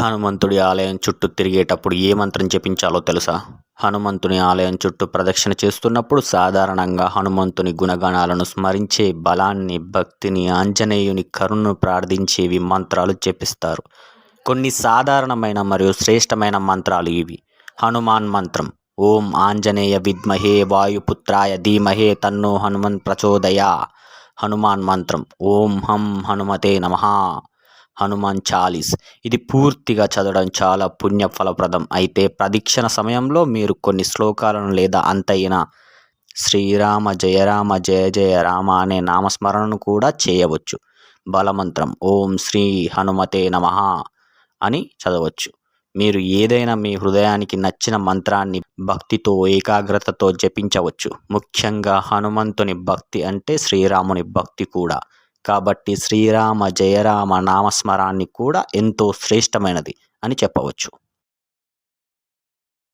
హనుమంతుడి ఆలయం చుట్టూ తిరిగేటప్పుడు ఏ మంత్రం జపించాలో తెలుసా? హనుమంతుని ఆలయం చుట్టూ ప్రదక్షిణ చేస్తున్నప్పుడు సాధారణంగా హనుమంతుని గుణగణాలను స్మరించే బలాన్ని భక్తిని ఆంజనేయుని కరుణను ప్రార్థించేవి మంత్రాలు జపిస్తారు. కొన్ని సాధారణమైన మరియు శ్రేష్టమైన మంత్రాలు ఇవి. హనుమాన్ మంత్రం ఓం ఆంజనేయ విద్మహే వాయుపుత్రాయ ధీమహే తన్నో హనుమన్ ప్రచోదయా. హనుమాన్ మంత్రం ఓం హం హనుమతే నమః. హనుమాన్ చాలీస్. ఇది పూర్తిగా చదవడం చాలా పుణ్య ఫలప్రదం అయితే ప్రదక్షిణ సమయంలో మీరు కొన్ని శ్లోకాలను లేదా అంతైన శ్రీరామ జయరామ జయ జయ రామ అనే నామస్మరణను కూడా చేయవచ్చు. బలమంత్రం ఓం శ్రీ హనుమతే నమ అని చదవచ్చు. మీరు ఏదైనా మీ హృదయానికి నచ్చిన మంత్రాన్ని భక్తితో ఏకాగ్రతతో జపించవచ్చు. ముఖ్యంగా హనుమంతుని భక్తి అంటే శ్రీరాముని భక్తి కూడా. కాబట్టి శ్రీరామ జయరామ నామస్మరాన్ని కూడా ఎంతో శ్రేష్టమైనది అని చెప్పవచ్చు.